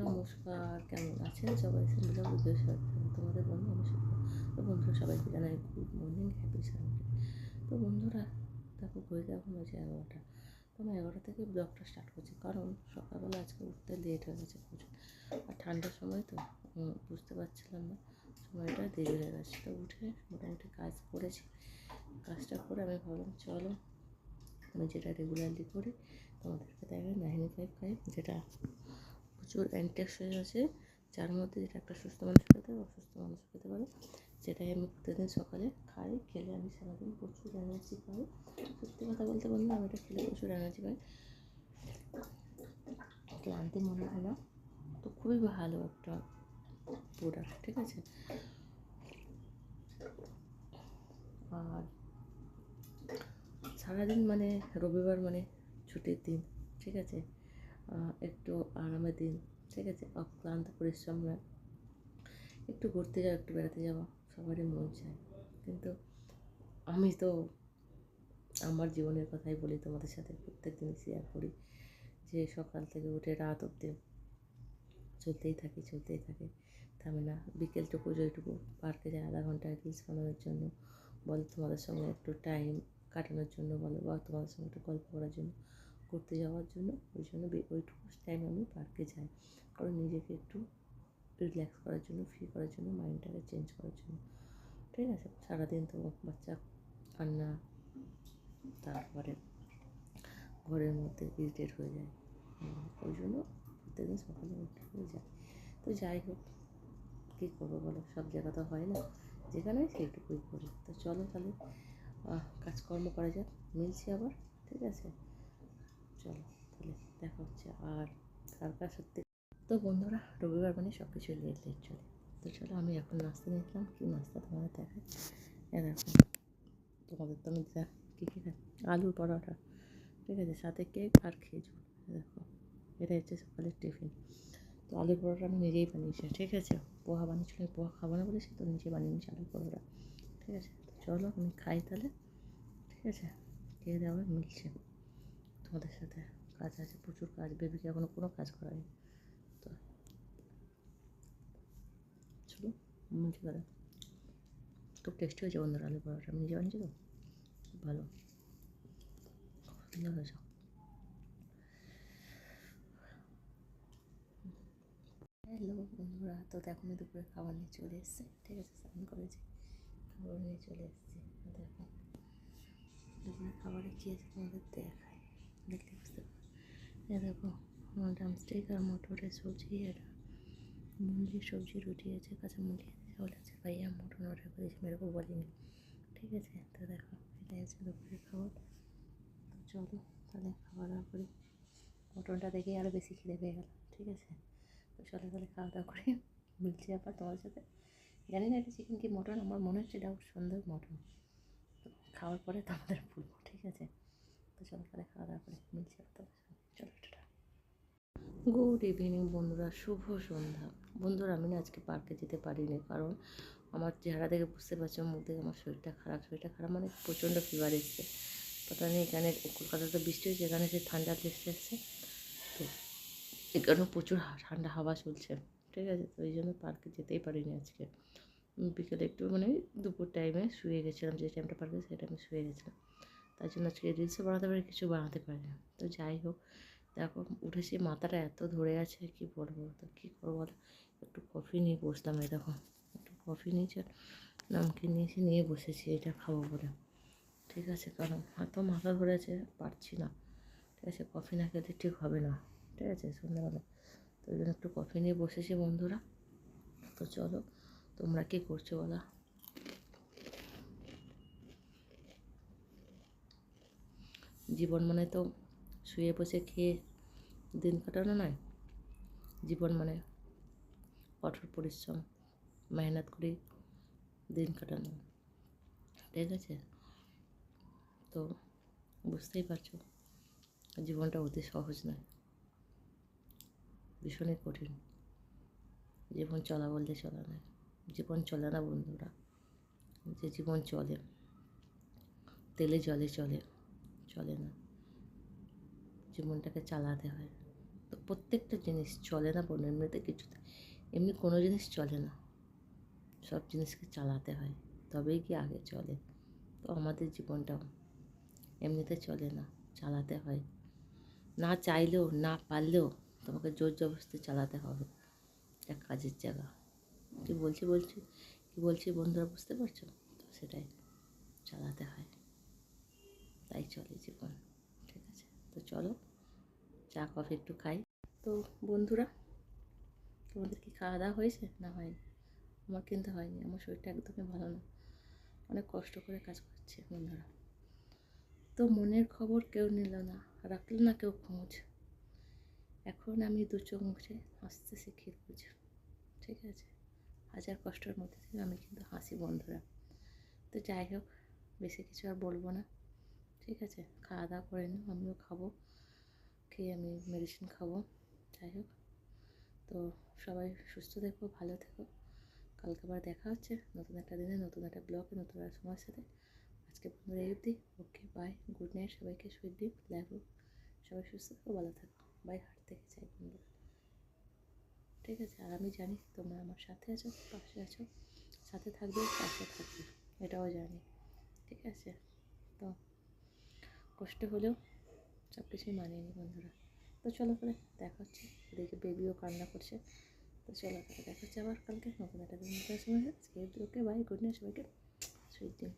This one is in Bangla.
নমস্কার, কেমন আছেন? সবাই সিম্বল বুঝে তোমাদের বন্ধু আমি তো বন্ধুরা, সবাইকে জানাই গুড মর্নিং হ্যাপি সানডে তো বন্ধুরা, দেখো ঘড়িতে এখন বাজে এগারোটা। তো আমি এগারোটা থেকে ব্লগটা স্টার্ট করছি। কারণ সকালবেলা আজকে উঠতে লেট হয়ে গেছে প্রচুর। আর ঠান্ডার সময় তো বুঝতে পারছিলাম না। সময়টা দেরি হয়ে গেছে। তো উঠে মোটামুটি কাজ করেছি। কাজটা করে আমি ভাবলাম, চলো, আমি যেটা রেগুলারলি করি, তোমাদেরকে দেখাই নাইন ফাইভ ফাইভ যেটা প্রচুর অ্যান্টিঅক্সিডেন্ট আছে, যার মধ্যে যেটা একটা সুস্থ মানুষ খেতে পারে, অসুস্থ মানুষ খেতে পারে, যেটাই আমি প্রতিদিন সকালে খাই, খেলে আমি সারাদিন প্রচুর এনার্জি পাই। সত্যি কথা বলতে বললে আমি এটা খেলে প্রচুর এনার্জি পাই। ক্লান্তি মনে হয় না, তো খুবই ভালো একটা প্রোডাক্ট ঠিক আছে? আর সারাদিন মানে রবিবার মানে ছুটির দিন, ঠিক আছে? একটু আরামের দিন, ঠিক আছে? অক্লান্ত পরিশ্রম নয় একটু ঘুরতে যাওয়া একটু বেড়াতে যাওয়া সবারই মন চায়। কিন্তু আমি তো আমার জীবনের কথাই বলি তোমাদের সাথে, প্রত্যেক দিন শেয়ার করি যে সকাল থেকে উঠে রাত অবধি চলতেই থাকে চলতেই থাকে। থামে না। বিকেলটুকু যেটুকু, পার্কে যায় আধা ঘণ্টা রিলস বানানোর জন্য, বলো তোমাদের সঙ্গে একটু টাইম কাটানোর জন্য, বলো বা তোমাদের সঙ্গে একটু গল্প করার জন্য। ঘুরতে যাওয়ার জন্য, ওই জন্য ওইটুকু টাইম আমি পার্কে যাই। কারণ নিজেকে একটু রিল্যাক্স করার জন্য ফ্রি করার জন্য মাইন্ডটাকে চেঞ্জ করার জন্য। ঠিক আছে? সারাদিন তো বাচ্চা, কান্না, তারপরে ঘরের মধ্যে ইরিটেট হয়ে যায়। ওই জন্য প্রত্যেকদিন সকালে উঠে হয়ে যায় তো যাই হোক, কী করব বলো? সব জায়গা তো হয় না। যেখানে হয় সেইটুকুই করি। তো চলো তাহলে কাজকর্ম করা যাক। মিলছি আবার। ঠিক আছে? চলো, তাহলে দেখা হচ্ছে আর কার সত্যি তো বন্ধুরা, রবিবার মানে সব কিছু লেট লেট চলে। তো চলো, আমি এখন নাস্তা নিয়েছিলাম কী নাস্তা তোমাদের দেখাই? দেখো, তোমাদের তো আমি কী কী খাই? আলুর পরোটা, ঠিক আছে? সাথে কেক আর খেজুর দেখো। এটা হচ্ছে সকালের টিফিন তো আলুর পরোটা আমি নিজেই বানিয়েছি, ঠিক আছে? পোহা বানিয়েছিল পোহা খাব না বলেছি তো নিজে বানিয়ে নিয়েছি আলুর পরোটা, ঠিক আছে? চলো, আমি খাই তাহলে, ঠিক আছে? খেয়ে দেওয়া মিলছে। তোমাদের সাথে কাজ আছে, প্রচুর কাজ বেবিকে এখনও কোনো কাজ করায়নি। তো চলো মিলছে তাহলে খুব টেস্টি হয়েছে বন্ধুরা, আলু পরোটা। আমি নিজে বানিয়েছি তো? ভালো। সুন্দর হয়েছে হ্যালো বন্ধুরা, তো দেখো আমি দুপুরে খাবার নিয়ে চলে এসেছি। ঠিক আছে, স্নান করেছি, খাবার নিয়ে চলে এসেছি। দেখো, দুপুরে খাবারে কী আছে তোমাদের দেখায় দেখলে বুঝতে এ দেখো ড্রামস্টিক আর মটরের সবজি এটা মুরগির সবজি, রুটি আছে, কাঁচা মুরগি আছে, চাউল আছে, ভাইয়া মটন অর্ডার করেছি, মেরে কো বলিনি। ঠিক আছে, তো দেখো, এটাই আছে দুপুরের খাবার। তো চলো, তাহলে খাওয়া দাওয়া করি। মটনটা দেখে আরও বেশি খিদে পেয়ে গেল, ঠিক আছে? তো চলো, তাহলে খাওয়া দাওয়া করে। মিলছি আবার তোমার সাথে। জানি না এটা চিকেন কি মটন, আমার মনে হচ্ছে ডাউট সুন্দর মটন। তো খাওয়ার পরে তোমাদের বলব, ঠিক আছে? তো খাওয়া দাওয়া গুড ইভিনিং বন্ধুরা, শুভ সন্ধ্যা। বন্ধুরা, আমি না আজকে পার্কে যেতে পারিনি, কারণ আমার চেহারা দেখে বুঝতে পারছ, মুখ দেখে আমার শরীরটা খারাপ শরীরটা খারাপ মানে প্রচণ্ড ফিভার এসছে। পতা নেই এখানে, কলকাতাতে বৃষ্টি হয়েছে, এখানে সে ঠান্ডা এসে এসছে। তো এখানেও প্রচুর ঠান্ডা হাওয়া চলছে। ঠিক আছে, তো এই জন্য পার্কে যেতেই পারিনি আজকে। বিকেলে একটু মানে দুপুর টাইমে শুয়ে গেছিলাম, যে টাইমটা পার্কে সেই টাইমে শুয়ে গেছিলাম। তার জন্য আজকে রিলসও বানাতে পারি, কিছু বানাতে পারি না। তো যাই হোক, দেখো, উঠেছি, মাথাটা এত ধরে আছে, কি বলব? তো কী করব একটু কফি নিয়ে বসলাম এই দেখো। একটু কফি নিয়েছে নামকিন নিয়েছি নিয়ে বসেছি, এটা খাব বলে। ঠিক আছে, কারণ এত মাথা ধরে আছে, পারছি না। ঠিক আছে কফি না খেলে ঠিক হবে না। ঠিক আছে সন্ধ্যাবেলা তো ওই জন্য একটু কফি নিয়ে বসেছি বন্ধুরা। তো চলো, তোমরা কী করছ বলা? জীবন মানে তো শুয়ে বসে খেয়ে দিন কাটানো নয়। জীবন মানে কঠোর পরিশ্রম, মেহনত করে দিন কাটানো। ঠিক আছে? তো বুঝতেই পারছ, জীবনটা অতি সহজ নয়। ভীষণই কঠিন। জীবন চলা বলতে চলা নয়। জীবন চলে না বন্ধুরা। যে জীবন চলে, তেলে জলে চলে। চলে না। জীবনটাকে চালাতে হয়। তো প্রত্যেকটা জিনিস চলে না বোন এমনিতে কিছু এমনি কোনো জিনিস চলে না। সব জিনিসকে চালাতে হয়। তবেই কি আগে চলে। তো আমাদের জীবনটাও এমনিতে চলে না, চালাতে হয়। না চাইলেও, না পারলেও তোমাকে জোর জবরদস্তি চালাতে হবে। এক কাজের জায়গা। কি বলছি বলছি? কি বলছি বন্ধুরা, বুঝতে পারছ? তো সেটাই। চালাতে হয়। তাই চলে জীবন ঠিক আছে? তো চলো, চা, কফি একটু খাই। তো বন্ধুরা, তোমাদের কি খাওয়া দাওয়া হয়েছে? না হয়নি। আমার কিন্তু হয়নি। আমার শরীরটা একদমই ভালো না। অনেক কষ্ট করে কাজ করছে বন্ধুরা। তো মনের খবর কেউ নিল না। রাখল না কেউ খোঁজ। এখন আমি দু চোখ মুছে হাসতে শিখি রোজ ঠিক আছে? হাজার কষ্টের মধ্যে থেকে আমি কিন্তু হাসি বন্ধুরা। তো যাই হোক, বেশি কিছু আর বলব না। ঠিক আছে খাওয়া দাওয়া করে নিও, আমিও খাব, খেয়ে আমি মেডিসিন খাব, যাই হোক। তো সবাই সুস্থ থেকো, ভালো থেকো। কালকে আবার দেখা হচ্ছে নতুন একটা দিনে, নতুন একটা ব্লগে নতুন একটা সময়ের সাথে। আজকে বন্ধুরা এই অবধি, ওকে বাই গুড নাইট সবাইকে সুইট ডিপ লাইভ সবাই সুস্থ থেকো, ভালো থাকো বাই হার্ট থেকে চাই বন্ধুরা। ঠিক আছে, আর আমি জানি তোমরা আমার সাথে আছো, পাশে আছো, সাথে থাকবে, পাশে থাকবে, এটাও জানি। ঠিক আছে, তো কষ্ট হলেও সব কিছুই মানিয়ে নিই বন্ধুরা। তো চলো তাহলে দেখা হচ্ছে ওদিকে বেবিও কান্না করছে। তো চলো তাহলে দেখা হচ্ছে আবার কালকে নতুন একটা দিন। আজকে ওকে বাই গুড নাইট সবাইকে। সুইট দিন